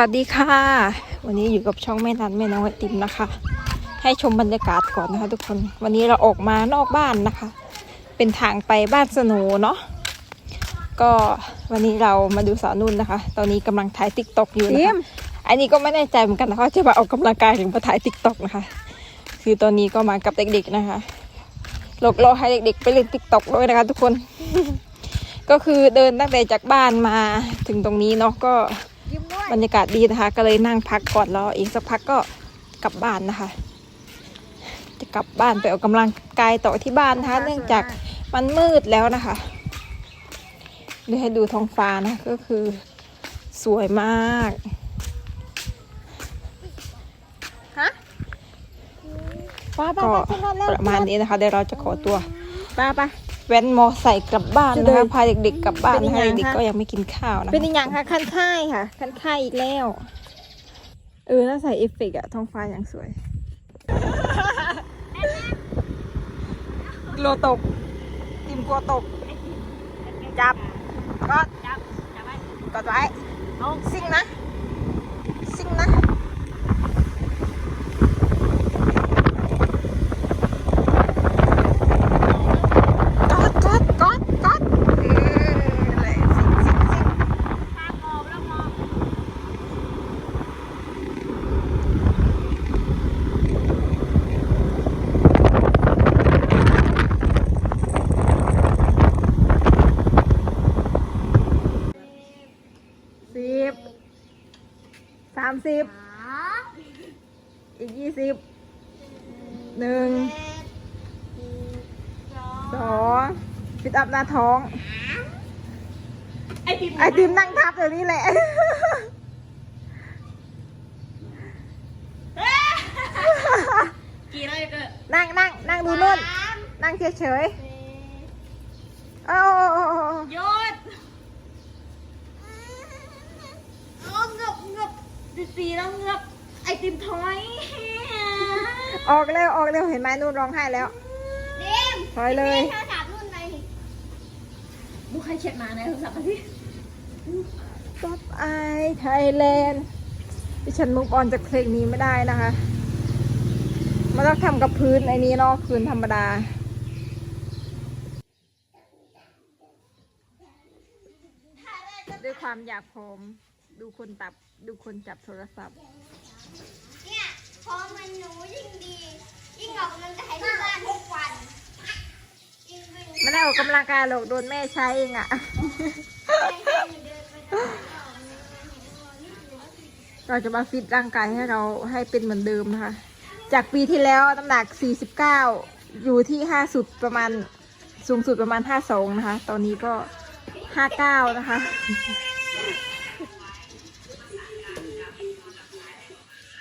วัสดีค่ะ วันนี้อยู่กับช่องแม่นันแม่น้องไอติมนะคะ ให้ชมบรรยากาศก่อนนะคะ ทุกคนวันนี้เราออกมานอกบ้านนะคะ เป็นทางไปบ้านสโหนเนาะก็วันนี้เรามาดูสาวนุ่นนะคะ ตอนนี้กำลังถ่ายติ๊กต็อกอยู่นะคะอันนี้ก็ไม่แน่ใจเหมือนกันนะคะว่าจะมาออกกำลังกายถึงมาถ่ายติ๊กต็อกนะคะ คือตอนนี้ก็มากับเด็กๆนะคะหลอกล่อให้เด็กๆไปเล่นติ๊กต็อกด้วยนะคะ ทุกคน ก็คือเดินตั้งแต่จากบ้านมาถึงตรงนี้เนาะก็ยิ้มด้วย บรรยากาศดีนะคะ ก็เลยนั่งพักก่อนแล้วอีกสักพักก็กลับบ้านนะคะ จะกลับบ้านไปออกกำลังกายต่อที่บ้านนะคะ เนื่องจากมันมืดแล้วนะคะเดี๋ยวให้ดูท้องฟ้านะก็คือสวยมากฮะป้าป้าก็ป้าขึ้นรถแล้วประมาณนี้นะคะเดี๋ยวเราจะขอตัวป้าป้า แว้นมอไซค์กลับบ้านจะนะเดิคะนพาเด็กๆกลับบ้านเป็นนะคะยังไงเด็กคะๆก็ยังไม่กินข้าวนะเป็นคะอีกอย่างค่ะคันค่ายค่ะ คันค่ายอีกแล้ว เออน่าใส่เอฟเฟกต์อะท้องฟ้าอย่างสวยกลัวตกติมกลัวตก จับก็จับกดไว้ ซิ่งนะ ซิ่งนะ กดกดกดกดเออเลยซิ่งซิ่งซิ่ง สิบสามสิบอีกยี่สิบหนึ่งสองปิดอัพหน้าท้อง ไอพิมไอติมนั่งทับเดี๋ยวนี้แหละกี่เลยเกิดนั่งนั่งนั่งดูนู่น นั่งเฉยเฉยๆโอ้โอ้โอ้โอ้หยศโอ้เงือบ เงือบสิสีแล้วเงือบไอติมถอยออกเร็วออกเร็วเห็นไหมนู่นร้องไห้แล้ว เดมถอยเลย โทรศัพท์รุ่นไหนดูใครเช็ดมาในโทรศัพท์มาสิป๊อปไอไทยแลนด์ดิฉันมุกออนจากเพลงนี้ไม่ได้นะคะ มันต้องทำกับพื้นไอ้นี้เนาะพื้นธรรมดา ด้วยความอยากพร้อม ดูคนตับดูคนจับโทรศัพท์เนี่ยพอมันหนูยิ่งดี ยิ่งออกกำลังกายที่บ้านทุกวันยิ่งวิ่งไม่ได้ออกกำลังกายหรอกโดนแม่ใช้เองอะให้เดินไปตามเราเราจะมาฟิตร่างกายให้เราให้เป็นเหมือนเดิมนะคะ จากปีที่แล้วน้ำหนัก 49 อยู่ที่5สุดประมาณสูงสุดประมาณ 52 นะคะ ตอนนี้ก็ 59 นะคะ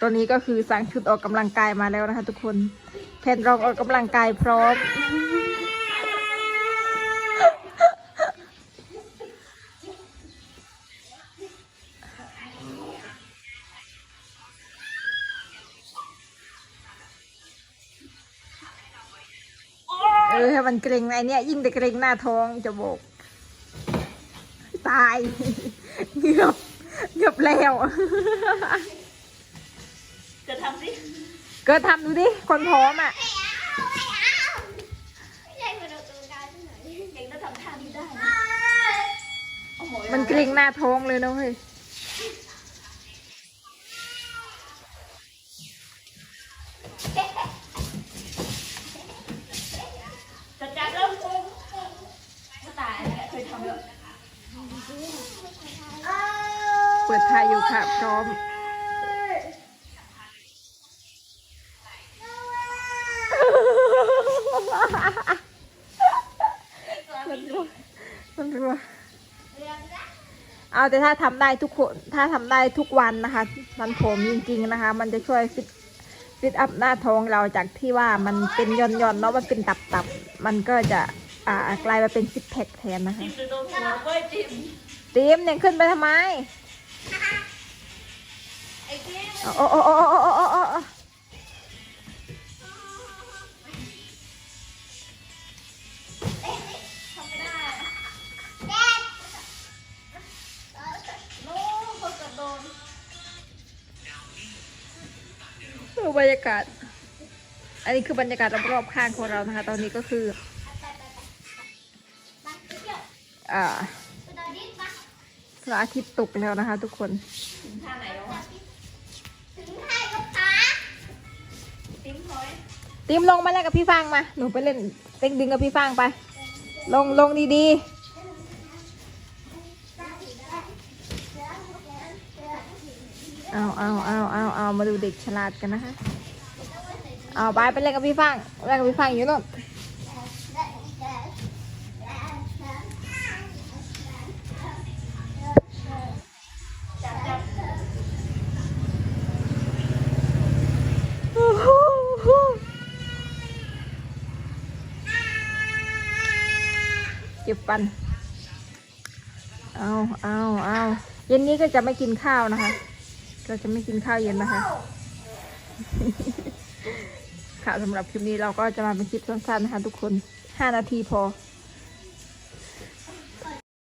ตอนนี้ก็คือสั่งชุดออกกำลังกายมาแล้วนะคะ ทุกคนแผ่นรองออกกำลังกายพร้อม เออให้มันเกรงไอเนี้ยยิ่งแต่เกรงหน้าท้องจะบอก ตายเหงือบเหงือบแล้ว จะทำสิเกิดทำดูดิ คนพร้อมอะไม่เอาไม่เอาไม่ใช่คนออกกำลังกายที่ไหนเองต้องทำท่านี้ได้นะโอ้โหมันเกรงหน้าท้องเลยนะเฮ้ยจะจับแล้วก็ตายแล้วเคยทำแล้ว เปิดทายอยู่ค่ะพร้อม มันรัวมันรัว เอาแต่ถ้าทำได้ทุกคนถ้าทำได้ทุกวันนะคะมันผมจริง ๆนะคะ มันจะช่วยฟิตฟิตอัพหน้าท้องเราจากที่ว่ามันเป็นย่อนๆเนาะมันเป็นตับๆมันก็จะอ่ากลายมาเป็นซิปแพคแทนนะคะจิ้มจะโดนหัวเว้ยจิ้มตีมเนี่ยขึ้นไปทำไมไอ้จิ้มโอ้โอ้โอ้โอ้ บรรยากาศ อันนี้คือบรรยากาศรอบๆข้างของเรานะคะ ตอนนี้ก็คือไปไปเที่ยวอ่าไปตอนนี้ปะพระอาทิตย์ตกแล้วนะคะ ทุกคนถึงท่ายกับขาติมลงมาเล่นกับพี่ฟางมา หนูไปเล่นเต็งดึงกับพี่ฟางไป ลงลงดีๆ เอาเอาเอาเอาเอามาดูเด็กฉลาดกันนะคะ เอาไปไปเล่นกับพี่ฟางเล่นกับพี่ฟางอยู่นู่นเก็บฟัน เอาเอาเอาเย็นนี้ก็จะไม่กินข้าวนะคะ เราจะไม่กินข้าวเย็นนะคะ ค่ะสำหรับคลิปนี้เราก็จะมาเป็นคลิปสั้นๆนะคะทุกคน 5 นาทีพอ